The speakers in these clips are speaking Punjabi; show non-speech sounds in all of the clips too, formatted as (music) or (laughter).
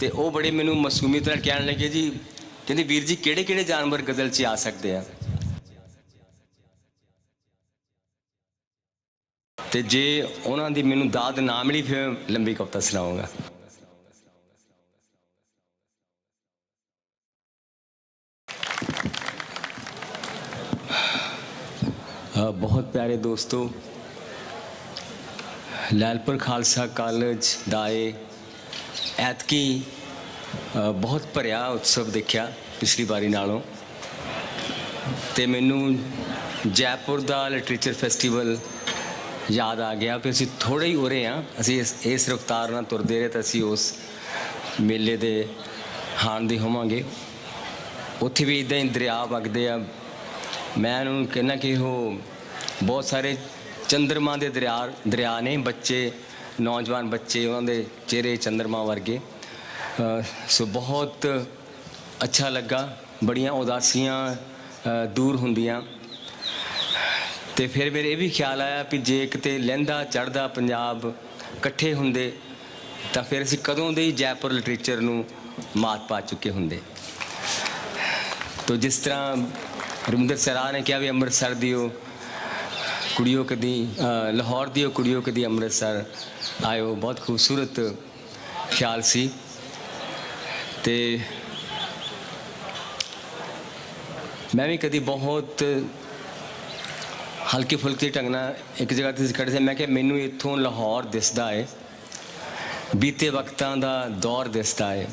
ਤੇ ਉਹ ਬੜੇ ਮੈਨੂੰ ਮਾਸੂਮੀ ਤਰ੍ਹਾਂ ਕਹਿਣ ਲੱਗੇ ਜੀ, ਕਹਿੰਦੇ ਵੀਰ ਜੀ ਕਿਹੜੇ ਕਿਹੜੇ ਜਾਨਵਰ ਗਜ਼ਲ 'ਚ ਆ ਸਕਦੇ ਆ? ਤੇ ਜੇ ਉਹਨਾਂ ਦੀ ਮੈਨੂੰ ਦਾਦ ਨਾ ਮਿਲੀ, ਫਿਰ ਲੰਬੀ ਕਵਿਤਾ ਸੁਣਾਉਂਗਾ। ਬਹੁਤ ਪਿਆਰੇ ਦੋਸਤੋ, ਲਾਲਪੁਰ ਖਾਲਸਾ ਕਾਲਜ ਦਾਏ ਐਤਕੀ ਬਹੁਤ ਭਰਿਆ ਉਤਸਵ ਦੇਖਿਆ ਪਿਛਲੀ ਵਾਰੀ ਨਾਲੋਂ। ਤੇ ਮੈਨੂੰ ਜੈਪੁਰ ਦਾ ਲਿਟਰੇਚਰ ਫੈਸਟੀਵਲ ਯਾਦ ਆ ਗਿਆ ਕਿ ਅਸੀਂ ਥੋੜੇ ਹੀ ਉਰੇ ਆ। ਅਸੀਂ ਇਸ ਇਸ ਰਫ਼ਤਾਰ ਨਾਲ ਤੁਰਦੇ ਰਹੇ ਤਾਂ ਅਸੀਂ ਉਸ ਮੇਲੇ ਦੇ ਹਾਣ ਦੇ ਹੋਵਾਂਗੇ। ਉੱਥੇ ਵੀ ਇਦਾਂ ਹੀ ਦਰਿਆ ਵਗਦੇ ਆ। ਮੈਂ ਉਹਨੂੰ ਕਹਿੰਦਾ ਕਿ ਉਹ ਬਹੁਤ ਸਾਰੇ ਚੰਦਰਮਾ ਦੇ ਦਰਿਆ ਦਰਿਆ ਨੇ ਬੱਚੇ ਨੌਜਵਾਨ ਬੱਚੇ ਉਹਨਾਂ ਦੇ ਚਿਹਰੇ ਚੰਦਰਮਾ ਵਰਗੇ। ਸੋ ਬਹੁਤ ਅੱਛਾ ਲੱਗਾ, ਬੜੀਆਂ ਉਦਾਸੀਆਂ ਦੂਰ ਹੁੰਦੀਆਂ। ਤੇ ਫਿਰ ਮੇਰੇ ਇਹ ਵੀ ਖਿਆਲ ਆਇਆ ਕਿ ਜੇ ਕਿਤੇ ਲਹਿੰਦਾ ਚੜਦਾ ਪੰਜਾਬ ਇਕੱਠੇ ਹੁੰਦੇ, ਤਾਂ ਫਿਰ ਅਸੀਂ ਕਦੋਂ ਦੇ ਹੀ ਜੈਪੁਰ ਲਿਟਰੇਚਰ ਨੂੰ ਮਾਤ ਪਾ ਚੁੱਕੇ ਹੁੰਦੇ। ਤੋ ਜਿਸ ਤਰ੍ਹਾਂ ਰਵਿੰਦਰ ਸਰਾ ਨੇ ਕਿਹਾ ਵੀ ਅੰਮ੍ਰਿਤਸਰ ਦੀ ਉਹ ਕੁੜੀਓ ਕਦੀ ਅ, ਲਾਹੌਰ ਦਿਓ ਕੁੜੀਓ ਕਦੀ ਅੰਮ੍ਰਿਤਸਰ ਆਇਓ ਬਹੁਤ ਖੂਬਸੂਰਤ ਖਿਆਲ ਸੀ। ਤੇ ਮੈਂ ਵੀ ਕਦੀ ਬਹੁਤ ਹਲਕੇ ਫੁਲਕੇ ਢੰਗ ਨਾਲ ਇੱਕ ਜਗ੍ਹਾ ਤੇ ਖੜੇ ਸੀ। ਮੈਂ ਕਿਹਾ ਮੈਨੂੰ ਇੱਥੋਂ ਲਾਹੌਰ ਦਿਸਦਾ ਏ। ਬੀਤੇ ਵਕਤਾਂ ਦਾ ਦੌਰ ਦਿਸਦਾ ਏ।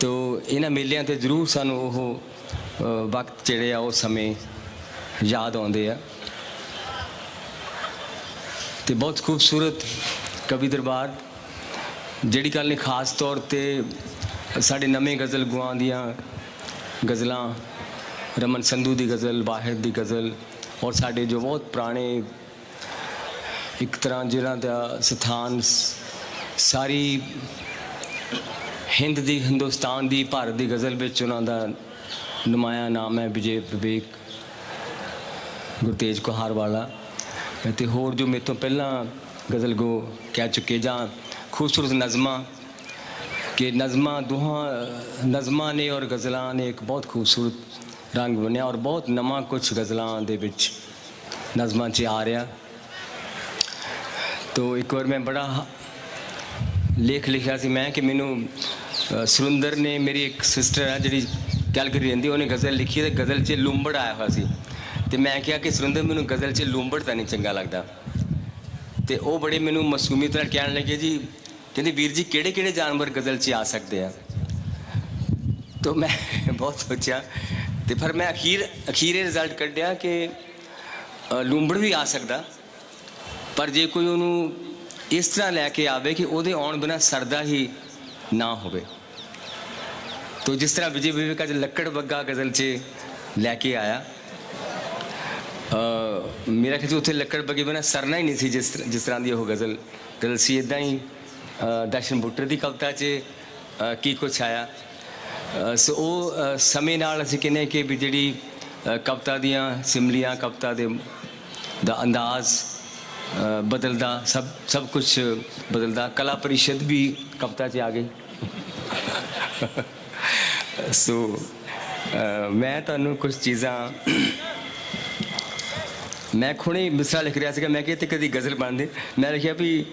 ਤੋ ਇਹਨਾਂ ਮੇਲਿਆਂ ਤੇ ਜ਼ਰੂਰ ਸਾਨੂੰ ਉਹ ਵਕਤ ਜਿਹੜੇ ਆ ਉਹ ਸਮੇਂ ਯਾਦ ਆਉਂਦੇ ਆ। ਤੇ ਬਹੁਤ ਖੂਬਸੂਰਤ ਕਵੀ ਦਰਬਾਰ, ਜਿਹੜੀ ਗੱਲ ਨੇ ਖਾਸ ਤੌਰ ਤੇ ਸਾਡੇ ਨਵੇਂ ਗਜ਼ਲ ਗੁਆਂ ਦੀਆਂ ਗਜ਼ਲਾਂ, ਰਮਨ ਸੰਧੂ ਦੀ ਗਜ਼ਲ, ਵਾਹਿਦ ਦੀ ਗਜ਼ਲ ਔਰ ਸਾਡੇ ਜੋ ਬਹੁਤ ਪੁਰਾਣੇ ਇੱਕ ਤਰ੍ਹਾਂ ਜਿਹੜਾ ਦਾ ਸਥਾਨ ਸਾਰੀ ਹਿੰਦ ਦੀ, ਹਿੰਦੁਸਤਾਨ ਦੀ, ਭਾਰਤ ਦੀ ਗਜ਼ਲ ਵਿੱਚ ਉਹਨਾਂ ਦਾ ਨੁਮਾਇਆ ਨਾਮ ਹੈ ਵਿਜੇ ਵਿਵੇਕ। ਗੁਰਤੇਜ ਕੁਹਾਰ ਵਾਲਾ। ਤੇ ਹੋਰ ਜੋ ਮੇਰੇ ਤੋਂ ਪਹਿਲਾਂ ਗਜ਼ਲ ਗੋ ਕਹਿ ਚੁੱਕੇ ਜਾਂ ਖੂਬਸੂਰਤ ਨਜ਼ਮਾਂ, ਕਿ ਨਜ਼ਮਾਂ ਦੋਹਾਂ, ਨਜ਼ਮਾਂ ਨੇ ਔਰ ਗਜ਼ਲਾਂ ਨੇ ਇੱਕ ਬਹੁਤ ਖੂਬਸੂਰਤ ਰੰਗ ਬਣਿਆ ਔਰ ਬਹੁਤ ਨਵਾਂ ਕੁਝ ਗਜ਼ਲਾਂ ਦੇ ਵਿੱਚ ਨਜ਼ਮਾਂ 'ਚ ਆ ਰਿਹਾ। ਤੋ ਇੱਕ ਵਾਰ ਮੈਂ ਬੜਾ ਲੇਖ ਲਿਖਿਆ ਸੀ ਮੈਂ ਕਿ ਮੈਨੂੰ ਸੁਰਿੰਦਰ ਨੇ ਮੇਰੀ ਇੱਕ ਸਿਸਟਰ ਹੈ ਜਿਹੜੀ ਕੈਲਗਰੀ ਰਹਿੰਦੀ, ਉਹਨੇ ਗਜ਼ਲ ਲਿਖੀ ਤੇ ਗਜ਼ਲ 'ਚ ਲੂੰਬੜ ਆਇਆ ਹੋਇਆ ਸੀ। ਤੇ ਮੈਂ ਕਿਹਾ ਕਿ ਸੁਰਿੰਦਰ, ਮੈਨੂੰ ਗਜ਼ਲ 'ਚ ਲੂੰਬੜ ਤਾਂ ਨਹੀਂ ਚੰਗਾ ਲੱਗਦਾ। ਤੇ ਉਹ ਬੜੇ ਮੈਨੂੰ ਮਾਸੂਮੀ ਤਰ੍ਹਾਂ ਕਹਿਣ ਲੱਗੇ, ਜੀ, ਕਹਿੰਦੇ ਵੀਰ ਜੀ ਕਿਹੜੇ ਕਿਹੜੇ ਜਾਨਵਰ ਗਜ਼ਲ 'ਚ ਆ ਸਕਦੇ ਆ? ਤਾਂ ਮੈਂ (laughs) ਬਹੁਤ ਸੋਚਿਆ, ਤੇ ਫਿਰ ਮੈਂ ਅਖੀਰ, ਅਖੀਰੇ ਰਿਜ਼ਲਟ ਕੱਢਿਆ ਕਿ ਲੂੰਬੜ ਵੀ ਆ ਸਕਦਾ। ਪਰ ਜੇ ਕੋਈ ਉਹਨੂੰ ਇਸ ਤਰ੍ਹਾਂ ਲੈ ਕੇ ਆਵੇ ਕਿ ਉਹਦੇ ਆਉਣ ਬਿਨਾ ਸਰਦਾ ਹੀ ਨਾ ਹੋਵੇ। ਤੋ ਜਿਸ ਤਰ੍ਹਾਂ ਵਿਜੇ ਵਿਵੇਕ ਅੱਜ ਲੱਕੜ ਬੱਗਾ ਗਜ਼ਲ 'ਚ ਲੈ ਕੇ ਆਇਆ ਮੇਰਾ ਖਿਆਲ ਉੱਥੇ ਲੱਕੜ ਬੱਗੇ ਬਿਨਾ ਸਰਨਾ ਹੀ ਨਹੀਂ ਸੀ ਜਿਸ ਜਿਸ ਤਰ੍ਹਾਂ ਦੀ ਉਹ ਗਜ਼ਲ ਗਜ਼ਲ ਸੀ। ਇਦਾਂ ਹੀ ਦਰਸ਼ਨ ਬੁੱਟਰ ਦੀ ਕਵਿਤਾ 'ਚ ਕੀ ਕੁਛ ਆਇਆ। ਸੋ ਉਹ ਸਮੇਂ ਨਾਲ ਅਸੀਂ ਕਹਿੰਦੇ ਕਿ ਵੀ ਜਿਹੜੀ ਕਵਿਤਾ ਦੀਆਂ ਸਿਮਲੀਆਂ ਕਵਿਤਾ ਦੇ ਦਾ ਅੰਦਾਜ਼ ਬਦਲਦਾ ਸਭ ਸਭ ਕੁਝ ਬਦਲਦਾ। ਕਲਾ ਪਰਿਸ਼ਦ ਵੀ ਕਵਿਤਾ 'ਚ ਆ ਗਈ। (laughs) ਸੋ ਮੈਂ ਤੁਹਾਨੂੰ ਕੁਝ ਚੀਜ਼ਾਂ ਮੈਂ ਖੁਣੇ ਮਿਸਰਾ ਲਿਖ ਰਿਹਾ ਸੀਗਾ, ਮੈਂ ਕਿਹਾ ਤੇ ਕਦੀ ਗਜ਼ਲ ਬਣਦੇ। ਮੈਂ ਲਿਖਿਆ ਵੀ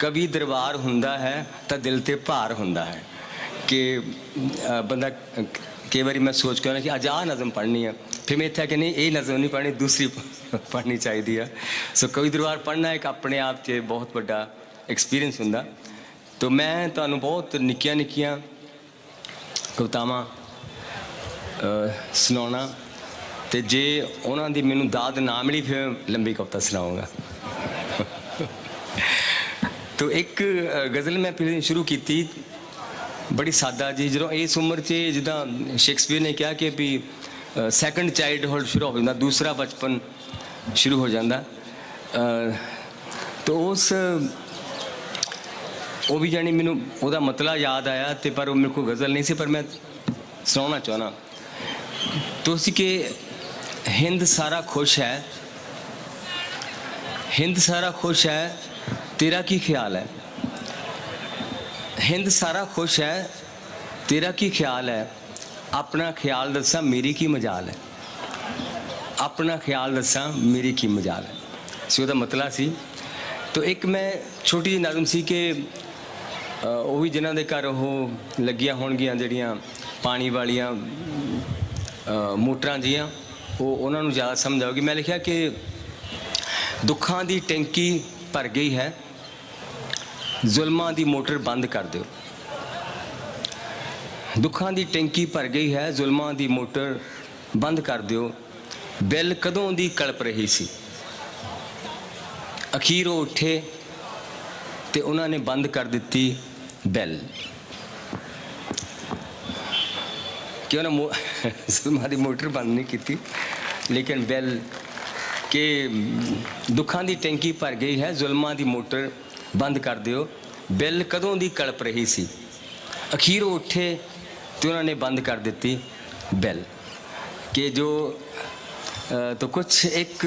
ਕਵੀ ਦਰਬਾਰ ਹੁੰਦਾ ਹੈ ਤਾਂ ਦਿਲ ਤੇ ਭਾਰ ਹੁੰਦਾ ਹੈ। ਕਿ ਬੰਦਾ ਕਈ ਵਾਰੀ ਮੈਂ ਸੋਚ ਕੇ ਆਉਂਦਾ ਕਿ ਅੱਜ ਆਹ ਨਜ਼ਮ ਪੜ੍ਹਨੀ ਆ। ਫਿਰ ਮੈਂ ਇੱਥੇ ਆ ਕਿ ਨਹੀਂ, ਇਹ ਨਜ਼ਮ ਨਹੀਂ ਪੜ੍ਹਨੀ, ਦੂਸਰੀ (laughs) ਪੜ੍ਹਨੀ ਚਾਹੀਦੀ ਆ। ਸੋ ਕਵੀ ਦਰਬਾਰ ਪੜ੍ਹਨਾ ਇੱਕ ਆਪਣੇ ਆਪ 'ਚ ਬਹੁਤ ਵੱਡਾ ਐਕਸਪੀਰੀਅੰਸ ਹੁੰਦਾ। ਤੋ ਮੈਂ ਤੁਹਾਨੂੰ ਬਹੁਤ ਨਿੱਕੀਆਂ ਨਿੱਕੀਆਂ ਕਵਿਤਾਵਾਂ ਸੁਣਾਉਣਾ ਤੇ ਜੇ ਉਹਨਾਂ ਦੀ ਮੈਨੂੰ ਦਾਦ ਨਾ ਮਿਲੀ ਫਿਰ ਲੰਬੀ ਕਵਿਤਾ ਸੁਣਾਉਂਗਾ ਤੋ ਇੱਕ ਗਜ਼ਲ ਮੈਂ ਫਿਰ ਸ਼ੁਰੂ ਕੀਤੀ। ਬੜੀ ਸਾਦਾ ਜੀ ਜਦੋਂ ਇਸ ਉਮਰ 'ਚ ਜਿੱਦਾਂ ਸ਼ੇਕਸਪੀਅਰ ਨੇ ਕਿਹਾ ਕਿ ਵੀ ਸੈਕੰਡ ਚਾਈਲਡਹੁੱਡ ਸ਼ੁਰੂ ਹੋ ਜਾਂਦਾ ਦੂਸਰਾ ਬਚਪਨ ਸ਼ੁਰੂ ਹੋ ਜਾਂਦਾ। ਅ, ਤੋ ਉਸ ਉਹ ਵੀ ਜਾਨੀ ਮੈਨੂੰ ਉਹਦਾ ਮਤਲਬ ਯਾਦ ਆਇਆ ਤੇ ਪਰ ਉਹ ਮੇਰੇ ਕੋਲ ਗਜ਼ਲ ਨਹੀਂ ਸੀ ਪਰ ਮੈਂ ਸੁਣਾਉਣਾ ਚਾਹਣਾ ਤੁਸੀਂ ਕਿ ਹਿੰਦ ਸਾਰਾ ਖੁਸ਼ ਹੈ। ਹਿੰਦ ਸਾਰਾ ਖੁਸ਼ ਹੈ, ਤੇਰਾ ਕੀ ਖਿਆਲ ਹੈ? ਹਿੰਦ ਸਾਰਾ ਖੁਸ਼ ਹੈ, ਤੇਰਾ ਕੀ ਖਿਆਲ ਹੈ? ਆਪਣਾ ਖਿਆਲ ਦੱਸਾਂ, ਮੇਰੀ ਕੀ ਮਜਾਲ ਹੈ? ਆਪਣਾ ਖਿਆਲ ਦੱਸਾਂ, ਮੇਰੀ ਕੀ ਮਜਾਲ ਹੈ? ਸੋ, ਉਹਦਾ ਮਤਲਬ ਸੀ। ਤੋ ਇੱਕ ਮੈਂ ਛੋਟੀ ਜਿਹੀ ਨਜ਼ਮ ਸੀ ਕਿ ਉਹ ਵੀ ਜਿਨ੍ਹਾਂ ਦੇ ਘਰ ਉਹ ਲੱਗੀਆਂ ਹੋਣਗੀਆਂ ਜਿਹੜੀਆਂ ਪਾਣੀ ਵਾਲੀਆਂ ਮੋਟਰਾਂ ਜੀਆਂ। ਉਹ ਉਹਨਾਂ ਨੂੰ ਜ਼ਿਆਦਾ ਸਮਝ ਆਊਗੀ ਮੈਂ ਲਿਖਿਆ ਕਿ ਦੁੱਖਾਂ ਦੀ ਟੈਂਕੀ ਭਰ ਗਈ ਹੈ, ਜ਼ੁਲਮਾਂ ਦੀ ਮੋਟਰ ਬੰਦ ਕਰ ਦਿਓ। ਦੁੱਖਾਂ ਦੀ ਟੈਂਕੀ ਭਰ ਗਈ ਹੈ, ਜ਼ੁਲਮਾਂ ਦੀ ਮੋਟਰ ਬੰਦ ਕਰ ਦਿਓ। ਬਿੱਲ ਕਦੋਂ ਦੀ ਕਲਪ ਰਹੀ ਸੀ? ਅਖੀਰ ਉਹ ਉੱਠੇ ਤੇ ਉਹਨਾਂ ਨੇ ਬੰਦ ਕਰ ਦਿੱਤੀ ਬੈਲ। ਕਿਉਂ ਨਾ ਮੋ- ਜ਼ੁਲਮਾਂ ਦੀ ਮੋਟਰ ਬੰਦ ਨਹੀਂ ਕੀਤੀ ਲੇਕਿਨ ਬੈਲ ਕਿ ਦੁੱਖਾਂ ਦੀ ਟੈਂਕੀ ਭਰ ਗਈ ਹੈ ਜ਼ੁਲਮਾਂ ਦੀ ਮੋਟਰ ਬੰਦ ਕਰ ਦਿਓ। ਬਿੱਲ ਕਦੋਂ ਦੀ ਕਲਪ ਰਹੀ ਸੀ? ਅਖੀਰ ਉਹ ਉੱਠੇ ਤੇ ਉਹਨਾਂ ਨੇ ਬੰਦ ਕਰ ਦਿੱਤੀ ਬੈਲ। ਕਿ ਜੋ ਅ, ਕੁਝ ਇੱਕ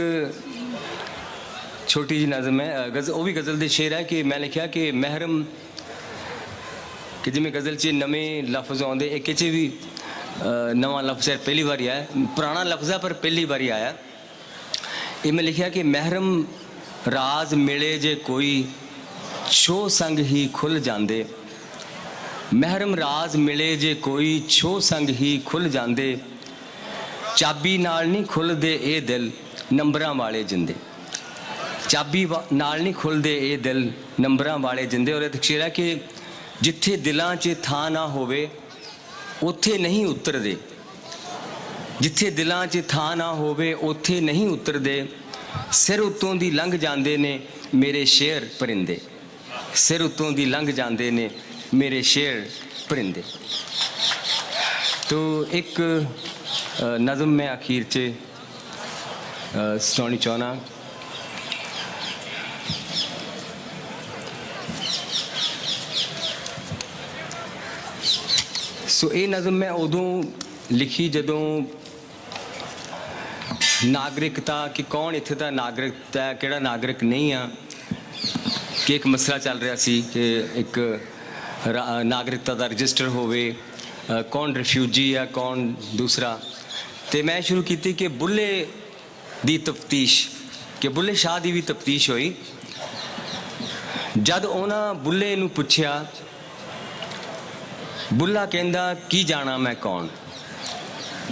ਛੋਟੀ ਜਿਹੀ ਨਜ਼ਮ ਹੈ ਅ, ਗਜ਼ਲ ਉਹ ਵੀ ਗਜ਼ਲ ਦੇ ਸ਼ੇਰ ਹੈ ਕਿ ਮੈਂ ਲਿਖਿਆ ਕਿ ਮਹਿਰਮ ਕਿ ਜਿਵੇਂ ਗਜ਼ਲ 'ਚ ਨਵੇਂ ਲਫ਼ਜ਼ ਆਉਂਦੇ ਇੱਕ 'ਚ ਵੀ ਨਵਾਂ ਲਫ਼ਜ਼ ਹੈ, ਪਹਿਲੀ ਵਾਰੀ ਆਇਆ। ਪੁਰਾਣਾ ਲਫ਼ਜ਼ ਹੈ, ਪਰ ਪਹਿਲੀ ਵਾਰੀ ਆਇਆ। ਇਹ ਮੈਂ ਲਿਖਿਆ ਕਿ ਮਹਿਰਮ ਰਾਜ਼ ਮਿਲੇ ਜੇ ਕੋਈ, ਛੋ ਸੰਗ ਹੀ ਖੁੱਲ ਜਾਂਦੇ। ਮਹਿਰਮ ਰਾਜ਼ ਮਿਲੇ ਜੇ ਕੋਈ, ਛੋ ਸੰਗ ਹੀ ਖੁੱਲ ਜਾਂਦੇ। ਚਾਬੀ ਨਾਲ ਨਹੀਂ ਖੁੱਲਦੇ ਇਹ ਦਿਲ, ਨੰਬਰਾਂ ਵਾਲੇ ਜਿੰਦੇ। ਚਾਬੀ ਨਾਲ ਨਹੀਂ ਖੁੱਲਦੇ ਇਹ ਦਿਲ, ਨੰਬਰਾਂ ਵਾਲੇ ਜਿੰਦੇ। ਔਰ ਇਹ ਤਕਸ਼ੀਰ ਕਿ ਜਿੱਥੇ ਦਿਲਾਂ 'ਚ ਥਾਂ ਨਾ ਹੋਵੇ ਉੱਥੇ ਨਹੀਂ ਉਤਰਦੇ। ਜਿੱਥੇ ਦਿਲਾਂ 'ਚ ਥਾਂ ਨਾ ਹੋਵੇ ਉੱਥੇ ਨਹੀਂ ਉਤਰਦੇ। ਸਿਰ ਉੱਤੋਂ ਦੀ ਲੰਘ ਜਾਂਦੇ ਨੇ ਮੇਰੇ ਸ਼ੇਰ ਪਰਿੰਦੇ। ਸਿਰ ਉੱਤੋਂ ਦੀ ਲੰਘ ਜਾਂਦੇ ਨੇ ਮੇਰੇ ਸ਼ੇਰ ਪਰਿੰਦੇ। ਤੋ ਇੱਕ ਅ, ਨਜ਼ਮ ਮੈਂ ਅਖੀਰ 'ਚ ਅ, ਸੋ ਇਹ ਨਜ਼ਮ ਮੈਂ ਉਦੋਂ ਲਿਖੀ ਜਦੋਂ ਨਾਗਰਿਕਤਾ ਕਿ ਕੌਣ ਇੱਥੇ ਦਾ ਨਾਗਰਿਕ ਹੈ ਕਿਹੜਾ ਨਾਗਰਿਕ ਨਹੀਂ ਆ, ਕਿ ਇੱਕ ਮਸਲਾ ਚੱਲ ਰਿਹਾ ਸੀ ਕਿ ਇੱਕ ਰਾ- ਨਾਗਰਿਕਤਾ ਦਾ ਰਜਿਸਟਰ ਹੋਵੇ ਕੌਣ ਰਿਫਿਊਜੀ ਆ, ਕੌਣ ਦੂਸਰਾ। ਤੇ ਮੈਂ ਸ਼ੁਰੂ ਕੀਤੀ ਕਿ ਬੁੱਲੇ ਦੀ ਤਫਤੀਸ਼, ਕਿ ਬੁੱਲੇ ਸ਼ਾਹ ਦੀ ਵੀ ਤਫਤੀਸ਼ ਹੋਈ। ਜਦ ਉਹਨਾਂ ਬੁੱਲੇ ਨੂੰ ਪੁੱਛਿਆ ਬੁੱਲਾ ਕਹਿੰਦਾ, ਕੀ ਜਾਣਾ ਮੈਂ ਕੌਣ?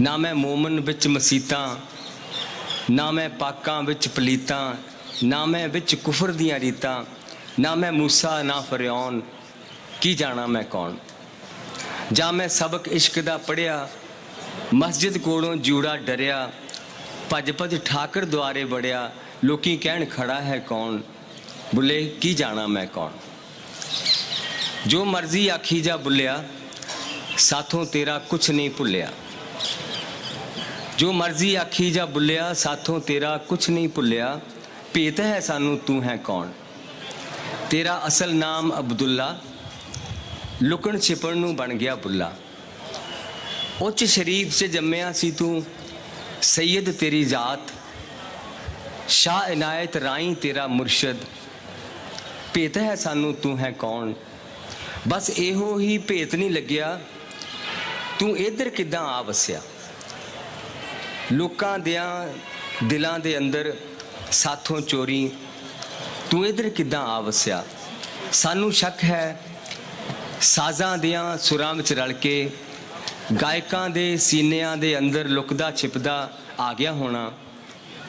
ਨਾ ਮੈਂ ਮੂਮਨ ਵਿੱਚ ਮਸੀਤਾਂ, ਨਾ ਮੈਂ ਪਾਕਾਂ ਵਿੱਚ ਪਲੀਤਾਂ, ਨਾ ਮੈਂ ਵਿੱਚ ਕੁਫਰ ਦੀਆਂ ਰੀਤਾਂ, ਨਾ ਮੈਂ ਮੂਸਾ, ਨਾ ਫਰਿਆਉਨ। ਕੀ ਜਾਣਾ ਮੈਂ ਕੌਣ? ਜਾਂ ਮੈਂ ਸਬਕ ਇਸ਼ਕ ਦਾ ਪੜਿਆ ਮਸਜਿਦ ਕੋਲੋਂ ਜੂੜਾ ਡਰਿਆ ਭੱਜ ਭੱਜ ਠਾਕਰ ਦੁਆਰੇ ਵੜਿਆ, ਲੋਕੀ ਕਹਿਣ ਖੜਾ ਹੈ ਕੌਣ? ਬੁੱਲੇ, ਕੀ ਜਾਣਾ ਮੈਂ ਕੌਣ? ਜੋ ਮਰਜ਼ੀ ਆਖੀ ਜਾ ਬੁੱਲਿਆ ਸਾਥੋਂ ਤੇਰਾ ਕੁਛ ਨਹੀਂ ਭੁੱਲਿਆ। ਜੋ ਮਰਜ਼ੀ ਆਖੀ ਜਾ ਬੁੱਲਿਆ, ਸਾਥੋਂ ਤੇਰਾ ਕੁਛ ਨਹੀਂ ਭੁੱਲਿਆ। ਭੇਤ ਹੈ ਸਾਨੂੰ ਤੂੰ ਹੈ ਕੌਣ? ਤੇਰਾ ਅਸਲ ਨਾਮ ਅਬਦੁੱਲਾ, ਲੁਕਣ ਛਿਪਣ ਨੂੰ ਬਣ ਗਿਆ ਬੁੱਲਾ। ਉੱਚ ਸ਼ਰੀਫ 'ਚ ਜੰਮਿਆ ਸੀ ਤੂੰ, ਸੈਯਦ ਤੇਰੀ ਜ਼ਾਤ, ਸ਼ਾਹ ਇਨਾਇਤ ਰਾਈ ਤੇਰਾ ਮੁਰਸ਼ਦ। ਭੇਤ ਹੈ ਸਾਨੂੰ ਤੂੰ ਹੈ ਕੌਣ? ਬਸ ਇਹੋ ਹੀ ਭੇਤ ਨਹੀਂ ਲੱਗਿਆ ਤੂੰ ਇੱਧਰ ਕਿੱਦਾਂ ਆ ਵਸਿਆ? ਲੋਕਾਂ ਦਿਆਂ, ਦਿਲਾਂ ਦੇ ਅੰਦਰ ਸਾਥੋਂ ਚੋਰੀ, ਤੂੰ ਇੱਧਰ ਕਿੱਦਾਂ ਆ ਵਸਿਆ? ਸਾਨੂੰ ਸ਼ੱਕ ਹੈ, ਸਾਜ਼ਾਂ ਦਿਆਂ ਸੁਰਾਂ ਵਿੱਚ ਰਲ ਕੇ, ਗਾਇਕਾਂ ਦੇ ਸੀਨਿਆਂ ਦੇ ਅੰਦਰ ਲੁਕਦਾ ਛਿਪਦਾ ਆ ਗਿਆ ਹੋਣਾ।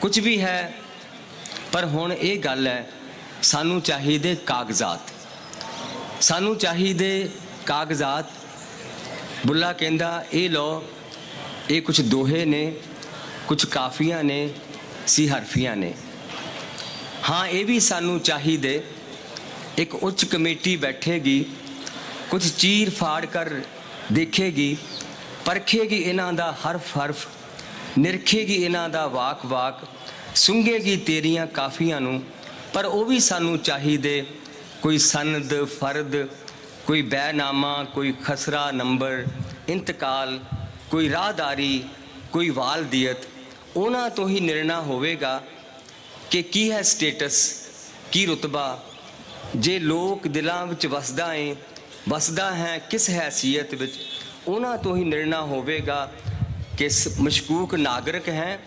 ਕੁਝ ਵੀ ਹੈ, ਪਰ ਹੁਣ ਇਹ ਗੱਲ ਹੈ, ਸਾਨੂੰ ਚਾਹੀਦੇ ਕਾਗਜ਼ਾਤ। ਸਾਨੂੰ ਚਾਹੀਦੇ ਕਾਗਜ਼ਾਤ ਬੁੱਲਾ ਕਹਿੰਦਾ, ਇਹ ਲੋ ਇਹ ਕੁਝ ਦੋਹੇ ਨੇ ਕੁਝ ਕਾਫੀਆਂ ਨੇ, ਸੀ ਹਰਫੀਆਂ ਨੇ। ਹਾਂ, ਇਹ ਵੀ ਸਾਨੂੰ ਚਾਹੀਦੇ। ਇੱਕ ਉੱਚ ਕਮੇਟੀ ਬੈਠੇਗੀ ਕੁਝ ਚੀਰ ਫਾੜ ਕਰ ਦੇਖੇਗੀ, ਪਰਖੇਗੀ ਇਹਨਾਂ ਦਾ ਹਰਫ ਹਰਫ, ਨਿਰਖੇਗੀ ਇਹਨਾਂ ਦਾ ਵਾਕ ਵਾਕ, ਸੁੰਘੇਗੀ ਤੇਰੀਆਂ ਕਾਫੀਆਂ ਨੂੰ। ਪਰ ਉਹ ਵੀ ਸਾਨੂੰ ਚਾਹੀਦੇ, ਕੋਈ ਸਨਦ, ਫਰਦ ਕੋਈ ਬੈਨਾਮਾ ਕੋਈ ਖਸਰਾ, ਨੰਬਰ, ਇੰਤਕਾਲ, ਕੋਈ ਰਾਹਦਾਰੀ, ਕੋਈ ਵਾਲਦੀਅਤ, ਉਹਨਾਂ ਤੋਂ ਹੀ ਨਿਰਣਾ ਹੋਵੇਗਾ ਕਿ ਕੀ ਹੈ ਸਟੇਟਸ, ਕੀ ਰੁਤਬਾ। ਜੇ ਲੋਕ ਦਿਲਾਂ ਵਿੱਚ ਵਸਦਾ ਏ, ਵਸਦਾ ਹੈ ਕਿਸ ਹੈਸੀਅਤ ਵਿੱਚ, ਉਹਨਾਂ ਤੋਂ ਹੀ ਨਿਰਣਾ ਹੋਵੇਗਾ ਕਿ ਮਸ਼ਕੂਕ ਨਾਗਰਿਕ ਹੈ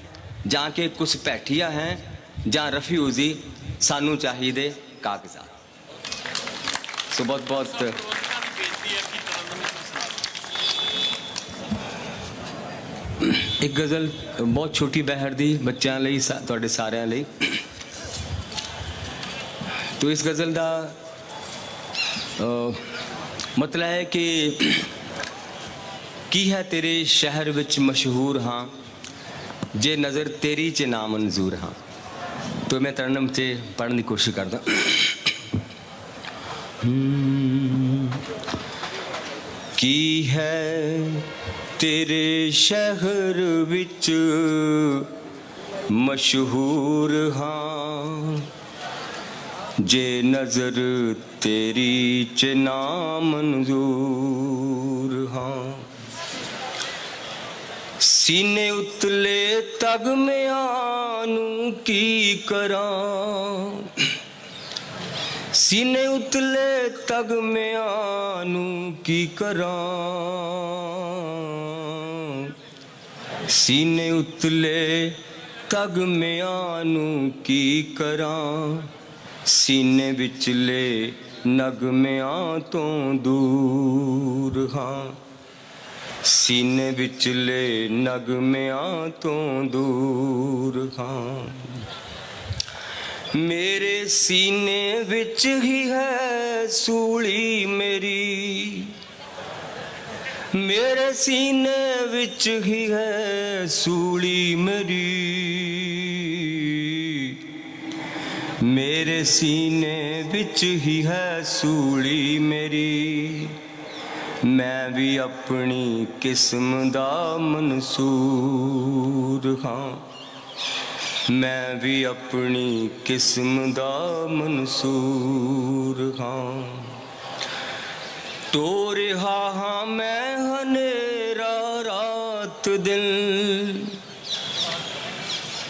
ਜਾਂ ਕਿ ਕੁਸ ਪੈਠੀਆ ਹੈ ਜਾਂ ਰਫਿਊਜ਼ੀ ਸਾਨੂੰ ਚਾਹੀਦੇ ਕਾਗਜ਼ਾਤ। ਸੋ ਬਹੁਤ ਬਹੁਤ ਇੱਕ ਗਜ਼ਲ ਬਹੁਤ ਛੋਟੀ ਬਹਿਰ ਦੀ ਬੱਚਿਆਂ ਲਈ, ਸਾ- ਤੁਹਾਡੇ ਸਾਰਿਆਂ ਲਈ। ਤੋ ਇਸ ਗਜ਼ਲ ਦਾ ਮਤਲਬ ਹੈ ਕਿ ਕੀ ਹੈ ਤੇਰੇ ਸ਼ਹਿਰ ਵਿੱਚ ਮਸ਼ਹੂਰ ਹਾਂ, ਜੇ ਨਜ਼ਰ ਤੇਰੀ ਚ ਨਾ ਮਨਜ਼ੂਰ ਹਾਂ। ਤੋ ਮੈਂ ਤਰਨਮ ਤੇ ਪੜ੍ਹਨ ਦੀ ਕੋਸ਼ਿਸ਼ ਕਰਦਾ। ਕੀ ਹੈ ਤੇਰੇ ਸ਼ਹਿਰ ਵਿੱਚ ਮਸ਼ਹੂਰ ਹਾਂ? ਜੇ ਨਜ਼ਰ ਤੇਰੀ ਚ ਨਾ ਮਨਜ਼ੂਰ ਹਾਂ। ਸੀਨੇ ਉਤਲੇ ਤਗਮਿਆਂ ਨੂੰ ਕੀ ਕਰਾਂ? ਸੀਨੇ ਉਤਲੇ ਤਗਮਿਆਂ ਨੂੰ ਕੀ ਕਰਾਂ? ਸੀਨੇ ਉਤਲੇ ਤਗਮਿਆਂ ਨੂੰ ਕੀ ਕਰਾਂ? ਸੀਨੇ ਵਿਚਲੇ ਨਗਮਿਆਂ ਤੋਂ ਦੂਰ ਹਾਂ। ਸੀਨੇ ਵਿਚਲੇ ਨਗਮਿਆਂ ਤੋਂ ਦੂਰ ਹਾਂ। ਮੇਰੇ ਸੀਨੇ ਵਿੱਚ ਹੀ ਹੈ ਸੂਲੀ ਮੇਰੀ। ਮੇਰੇ ਸੀਨੇ ਵਿੱਚ ਹੀ ਹੈ ਸੂਲੀ ਮੇਰੀ। ਮੇਰੇ ਸੀਨੇ ਵਿੱਚ ਹੀ ਹੈ ਸੂਲੀ ਮੇਰੀ। ਮੈਂ ਵੀ ਆਪਣੀ ਕਿਸਮ ਦਾ ਮਨਸੂਰ ਹਾਂ। ਮੈਂ ਵੀ ਆਪਣੀ ਕਿਸਮ ਦਾ ਮਨਸੂਰ ਹਾਂ। ਤੋ ਰਿਹਾ ਹਾਂ ਮੈਂ ਹਨੇਰਾ ਰਾਤ ਦਿਨ।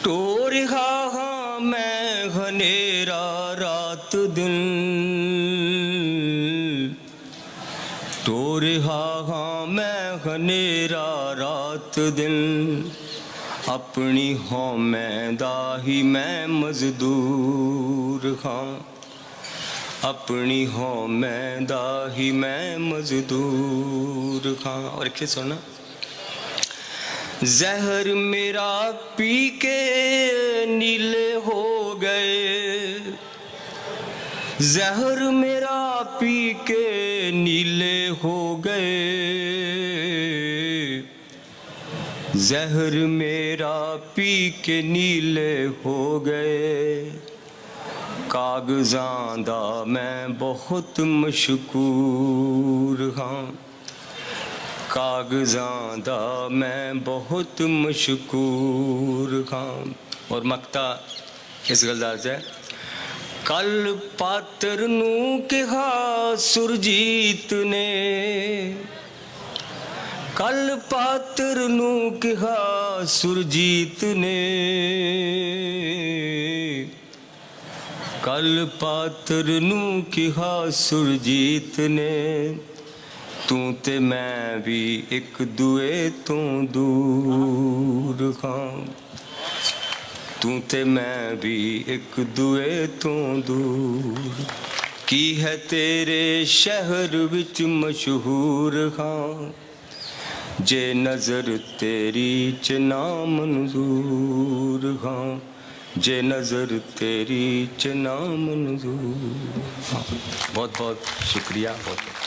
ਤੋ ਰਿਹਾ ਹਾਂ ਮੈਂ ਹਨੇਰਾ ਰਾਤ ਦਿਨ। ਤੋ ਰਿਹਾ ਹਾਂ ਮੈਂ ਹਨੇਰਾ ਰਾਤ ਦਿਨ। ਆਪਣੀ ਹਉਮੈ ਦਾ ਹੀ ਮੈਂ ਮਜ਼ਦੂਰ ਹਾਂ। ਆਪਣੀ ਹਉਮੈ ਦਾ ਹੀ ਮੈਂ ਮਜ਼ਦੂਰ ਹਾਂ। ਔਰ ਇੱਕ ਚੀਜ਼ ਸੁਣਨਾ। ਜ਼ਹਿਰ ਮੇਰਾ ਪੀ ਕੇ ਨੀਲੇ ਹੋ ਗਏ। ਜ਼ਹਿਰ ਮੇਰਾ ਪੀ ਕੇ ਨੀਲੇ ਹੋ ਗਏ। ਜ਼ਹਿਰ ਮੇਰਾ ਪੀ ਕੇ ਨੀਲੇ ਹੋ ਗਏ। ਕਾਗਜ਼ਾਂ ਦਾ ਮੈਂ ਬਹੁਤ ਮਸ਼ਕੂਰ ਹਾਂ। ਕਾਗਜ਼ਾਂ ਦਾ ਮੈਂ ਬਹੁਤ ਮਸ਼ਕੂਰ ਹਾਂ। ਔਰ ਮਕਤਾ, ਇਸ ਗੱਲ ਦਾ ਅਰਜ਼ ਹੈ, ਕੱਲ ਪਾਤਰ ਨੂੰ ਕਿਹਾ ਸੁਰਜੀਤ ਨੇ ਕੱਲ ਪਾਤਰ ਨੂੰ ਕਿਹਾ ਸੁਰਜੀਤ ਨੇ। ਕੱਲ ਪਾਤਰ ਨੂੰ ਕਿਹਾ ਸੁਰਜੀਤ ਨੇ। ਤੂੰ ਤੇ ਮੈਂ ਵੀ ਇੱਕ ਦੂਏ ਤੋਂ ਦੂਰ ਹਾਂ। ਤੂੰ ਤੇ ਮੈਂ ਵੀ ਇੱਕ ਦੂਏ ਤੋਂ ਦੂਰ। ਕੀ ਹੈ ਤੇਰੇ ਸ਼ਹਿਰ ਵਿੱਚ ਮਸ਼ਹੂਰ ਹਾਂ? ਜੇ ਨਜ਼ਰ ਤੇਰੀ ਚ ਨਾ ਮਨਜ਼ੂਰ ਹਾਂ, ਜੇ ਨਜ਼ਰ ਤੇਰੀ ਚ ਨਾ ਮਨਜ਼ੂਰ ਬਹੁਤ ਬਹੁਤ ਸ਼ੁਕਰੀਆ ਬਹੁਤ ਬਹੁਤ